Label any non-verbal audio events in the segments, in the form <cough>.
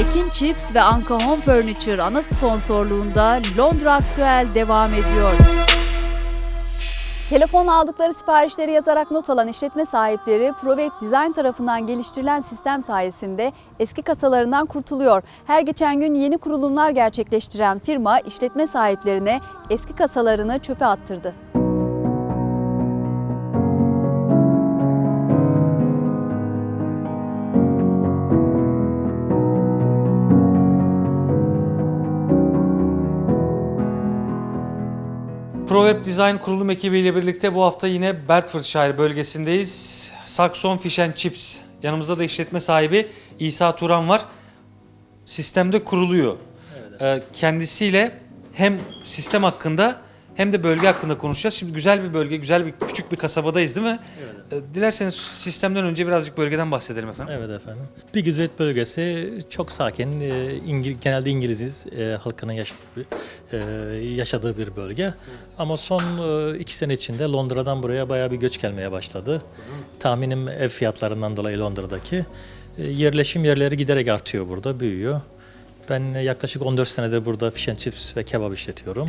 Ekin Chips ve Anka Home Furniture ana sponsorluğunda Londra Aktüel devam ediyor. Telefon aldıkları siparişleri yazarak not alan işletme sahipleri ProWeb Design tarafından geliştirilen sistem sayesinde eski kasalarından kurtuluyor. Her geçen gün yeni kurulumlar gerçekleştiren firma işletme sahiplerine eski kasalarını çöpe attırdı. ProWeb Design kurulum ekibiyle birlikte bu hafta yine Bedfordshire bölgesindeyiz. Saxon Fish and Chips. Yanımızda da işletme sahibi İsa Turan var. Sistemde kuruluyor. Ee, kendisiyle hem sistem hakkında hem de bölge hakkında konuşacağız. Şimdi güzel bir bölge, güzel bir küçük bir kasabadayız değil mi? Ee, dilerseniz sistemden önce birazcık bölgeden bahsedelim efendim. Evet efendim. Bigizet bölgesi çok sakin. e, İngil, genelde İngiliziz e, halkının yaşadığı bir, e, yaşadığı bir bölge. Ama son e, iki sene içinde Londra'dan buraya bayağı bir göç gelmeye başladı. Tahminim ev fiyatlarından dolayı Londra'daki. E, yerleşim yerleri giderek artıyor burada, büyüyor. Ben yaklaşık 14 senedir burada fish and chips ve kebap işletiyorum.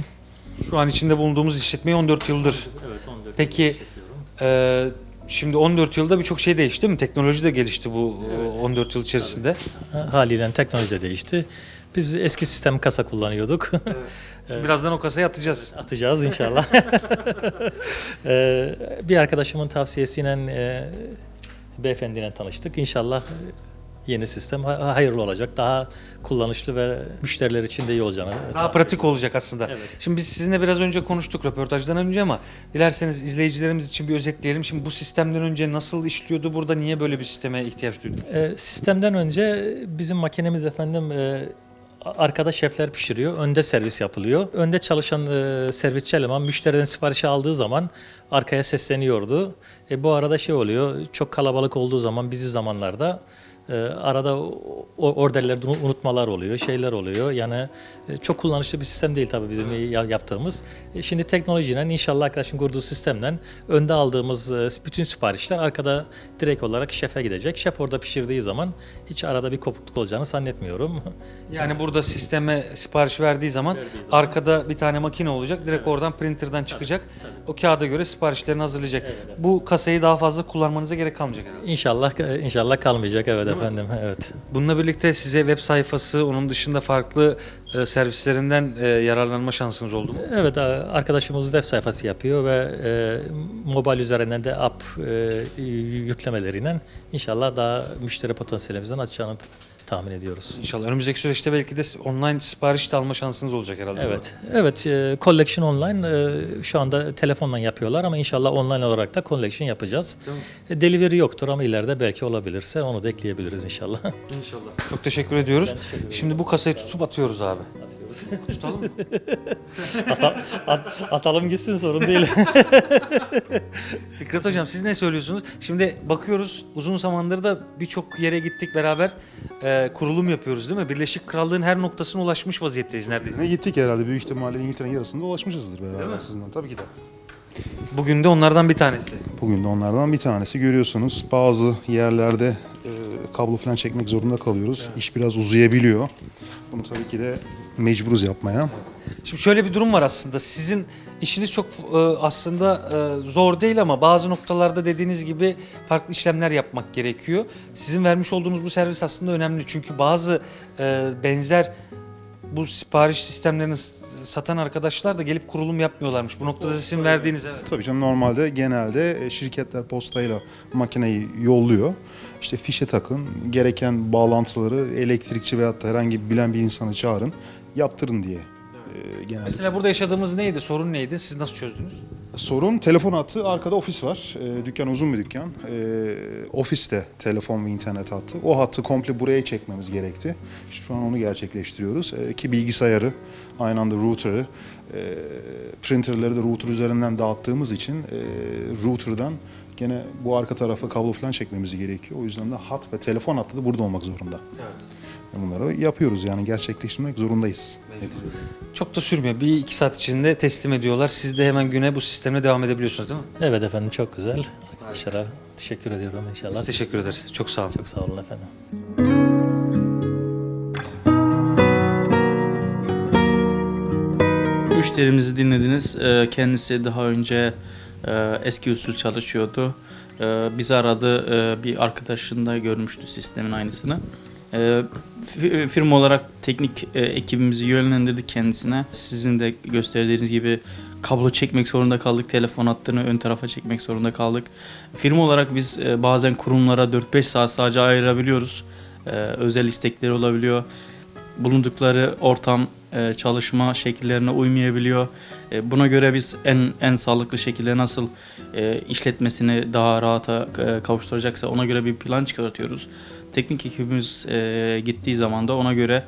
Şu an içinde bulunduğumuz işletmeyi 14 yıldır. Evet 14 Peki e, şimdi 14 yılda birçok şey değişti değil mi? Teknoloji de gelişti bu e, 14 yıl içerisinde. Haliyle teknoloji de değişti. Biz eski sistem kasa kullanıyorduk. <laughs> Şimdi birazdan o kasaya atacağız. Atacağız inşallah. Ee, <laughs> <laughs> bir arkadaşımın tavsiyesiyle e, beyefendiyle tanıştık. İnşallah yeni sistem ha- hayırlı olacak. Daha kullanışlı ve müşteriler için de iyi olacağını. Daha pratik olacak aslında. Evet. Şimdi biz sizinle biraz önce konuştuk röportajdan önce ama dilerseniz izleyicilerimiz için bir özetleyelim. Şimdi bu sistemden önce nasıl işliyordu burada? Niye böyle bir sisteme ihtiyaç duyduk? Ee, sistemden önce bizim makinemiz efendim e, arkada şefler pişiriyor, önde servis yapılıyor. Önde çalışan e, servisçi eleman müşteriden siparişi aldığı zaman arkaya sesleniyordu. E, bu arada şey oluyor, çok kalabalık olduğu zaman bizi zamanlarda e, arada o- o orderlerde unu- unutmalar oluyor, şeyler oluyor. Yani e, çok kullanışlı bir sistem değil tabii bizim ya- yaptığımız. E, şimdi teknolojiyle inşallah arkadaşın kurduğu sistemle önde aldığımız e, bütün siparişler arkada direkt olarak şefe gidecek. Şef orada pişirdiği zaman hiç arada bir kopukluk olacağını zannetmiyorum. <laughs> Yani burada sisteme sipariş verdiği zaman, Verdiği zaman. arkada bir tane makine olacak. Direkt oradan printer'dan çıkacak. O kağıda göre siparişlerini hazırlayacak. Bu kasayı daha fazla kullanmanıza gerek kalmayacak herhalde. İnşallah e, inşallah kalmayacak evet efendim. Evet. Bununla birlikte size web sayfası, onun dışında farklı e, servislerinden e, yararlanma şansınız oldu mu? Evet a- arkadaşımız web sayfası yapıyor ve e, mobil üzerinden de app e, yüklemeleriyle inşallah daha müşteri potansiyelimizden açacağını tahmin ediyoruz. İnşallah önümüzdeki süreçte belki de online sipariş de alma şansınız olacak herhalde. Evet, evet. E, collection online e, şu anda telefonla yapıyorlar ama inşallah online olarak da collection yapacağız. E, delivery yoktur ama ileride belki olabilirse onu da ekleyebiliriz inşallah. İnşallah. Çok teşekkür ediyoruz. Şimdi bu kasayı tutup atıyoruz abi. Tutalım mı? <laughs> Ata- at- atalım gitsin sorun değil. <laughs> Fikret Hocam siz ne söylüyorsunuz? Şimdi bakıyoruz uzun zamandır da birçok yere gittik beraber e, kurulum yapıyoruz değil mi? Birleşik Krallığın her noktasına ulaşmış vaziyetteyiz neredeyse. Ne gittik herhalde büyük ihtimalle İngiltere'nin yarısında ulaşmışızdır beraber sizinle. Tabii ki de. Bugün de onlardan bir tanesi. Bugün de onlardan bir tanesi görüyorsunuz. Bazı yerlerde e, kablo falan çekmek zorunda kalıyoruz. İş biraz uzayabiliyor. Bunu tabii ki de mecburuz yapmaya. Şimdi şöyle bir durum var aslında. Sizin işiniz çok e, aslında e, zor değil ama bazı noktalarda dediğiniz gibi farklı işlemler yapmak gerekiyor. Sizin vermiş olduğunuz bu servis aslında önemli. Çünkü bazı e, benzer bu sipariş sistemlerini s- satan arkadaşlar da gelip kurulum yapmıyorlarmış. Bu noktada sizin verdiğiniz evet. Tabii canım normalde genelde e, şirketler postayla makineyi yolluyor. İşte fişe takın, gereken bağlantıları elektrikçi veyahut da herhangi bilen bir insanı çağırın, yaptırın diye e, genelde. Mesela burada yaşadığımız neydi? Sorun neydi? Siz nasıl çözdünüz? Sorun telefon hattı, arkada ofis var. E, dükkan uzun bir dükkan. E, ofiste telefon ve internet hattı. O hattı komple buraya çekmemiz gerekti. İşte şu an onu gerçekleştiriyoruz. E, ki bilgisayarı, aynı anda router'ı, e, printerleri de router üzerinden dağıttığımız için e, router'dan gene bu arka tarafa kablo falan çekmemiz gerekiyor. O yüzden de hat ve telefon hattı da burada olmak zorunda. Evet bunları yapıyoruz yani gerçekleştirmek zorundayız. Çok da sürmüyor. Bir iki saat içinde teslim ediyorlar. Siz de hemen güne bu sistemle devam edebiliyorsunuz değil mi? Evet efendim çok güzel. Arkadaşlara teşekkür ediyorum inşallah. Biz teşekkür ederiz. Çok sağ olun. Çok sağ olun efendim. Müşterimizi dinlediniz. Ee, kendisi daha önce e, eski usul çalışıyordu. Ee, bizi aradı. E, bir arkadaşında görmüştü sistemin aynısını. Ee, fi- Firma olarak teknik e, ekibimizi yönlendirdik kendisine. Sizin de gösterdiğiniz gibi kablo çekmek zorunda kaldık. Telefon hattını ön tarafa çekmek zorunda kaldık. Firma olarak biz e, bazen kurumlara 4-5 saat sadece ayırabiliyoruz. Ee, Özel istekleri olabiliyor bulundukları ortam e, çalışma şekillerine uymayabiliyor. E, buna göre biz en en sağlıklı şekilde nasıl e, işletmesini daha rahata kavuşturacaksa ona göre bir plan çıkartıyoruz. Teknik ekibimiz gittiği zaman da ona göre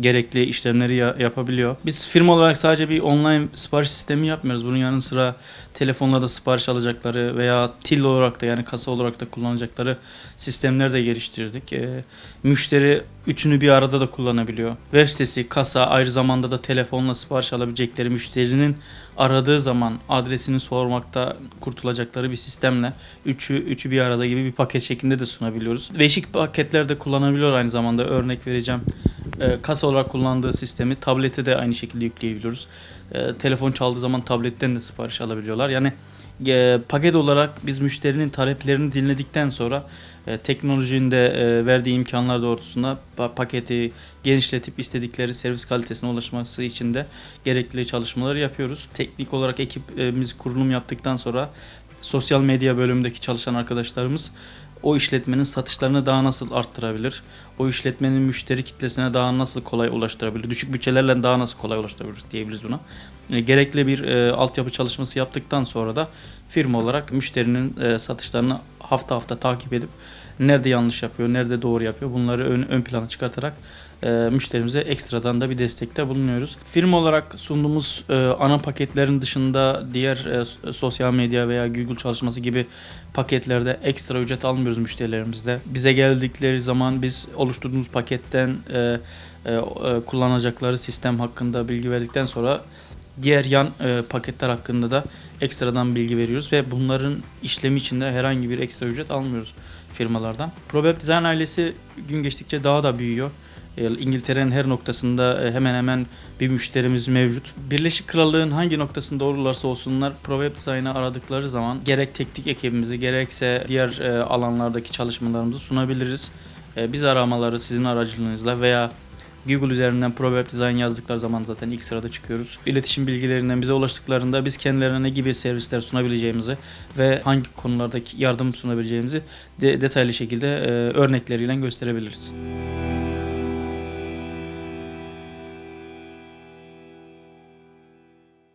gerekli işlemleri ya- yapabiliyor. Biz firma olarak sadece bir online sipariş sistemi yapmıyoruz. Bunun yanı sıra telefonla da sipariş alacakları veya till olarak da yani kasa olarak da kullanacakları sistemler de geliştirdik. E, müşteri üçünü bir arada da kullanabiliyor. Web sitesi, kasa, aynı zamanda da telefonla sipariş alabilecekleri müşterinin aradığı zaman adresini sormakta kurtulacakları bir sistemle üçü üçü bir arada gibi bir paket şeklinde de sunabiliyoruz. Değişik paketler de kullanabiliyor aynı zamanda. Örnek vereceğim. Ee, kasa olarak kullandığı sistemi tablete de aynı şekilde yükleyebiliyoruz. Ee, telefon çaldığı zaman tabletten de sipariş alabiliyorlar. Yani e, paket olarak biz müşterinin taleplerini dinledikten sonra e, teknolojinin de e, verdiği imkanlar doğrultusunda pa- paketi genişletip istedikleri servis kalitesine ulaşması için de gerekli çalışmaları yapıyoruz. Teknik olarak ekibimiz kurulum yaptıktan sonra sosyal medya bölümündeki çalışan arkadaşlarımız o işletmenin satışlarını daha nasıl arttırabilir? O işletmenin müşteri kitlesine daha nasıl kolay ulaştırabilir? Düşük bütçelerle daha nasıl kolay ulaştırabilir diyebiliriz buna. E, gerekli bir e, altyapı çalışması yaptıktan sonra da firma olarak müşterinin e, satışlarını hafta hafta takip edip nerede yanlış yapıyor, nerede doğru yapıyor bunları ön, ön plana çıkartarak e, müşterimize ekstradan da bir destekte bulunuyoruz. Firma olarak sunduğumuz e, ana paketlerin dışında diğer e, sosyal medya veya Google çalışması gibi paketlerde ekstra ücret almıyoruz müşterilerimizde. Bize geldikleri zaman biz oluşturduğumuz paketten e, e, e, kullanacakları sistem hakkında bilgi verdikten sonra diğer yan e, paketler hakkında da ekstradan bilgi veriyoruz ve bunların işlemi için de herhangi bir ekstra ücret almıyoruz firmalardan. ProWeb Design ailesi gün geçtikçe daha da büyüyor. E, İngiltere'nin her noktasında e, hemen hemen bir müşterimiz mevcut. Birleşik Krallığın hangi noktasında olurlarsa olsunlar ProWeb Design'ı aradıkları zaman gerek teknik ekibimizi gerekse diğer e, alanlardaki çalışmalarımızı sunabiliriz. Biz aramaları sizin aracılığınızla veya Google üzerinden ProWeb Design yazdıkları zaman zaten ilk sırada çıkıyoruz. İletişim bilgilerinden bize ulaştıklarında biz kendilerine ne gibi servisler sunabileceğimizi ve hangi konulardaki yardım sunabileceğimizi de- detaylı şekilde örnekleriyle gösterebiliriz.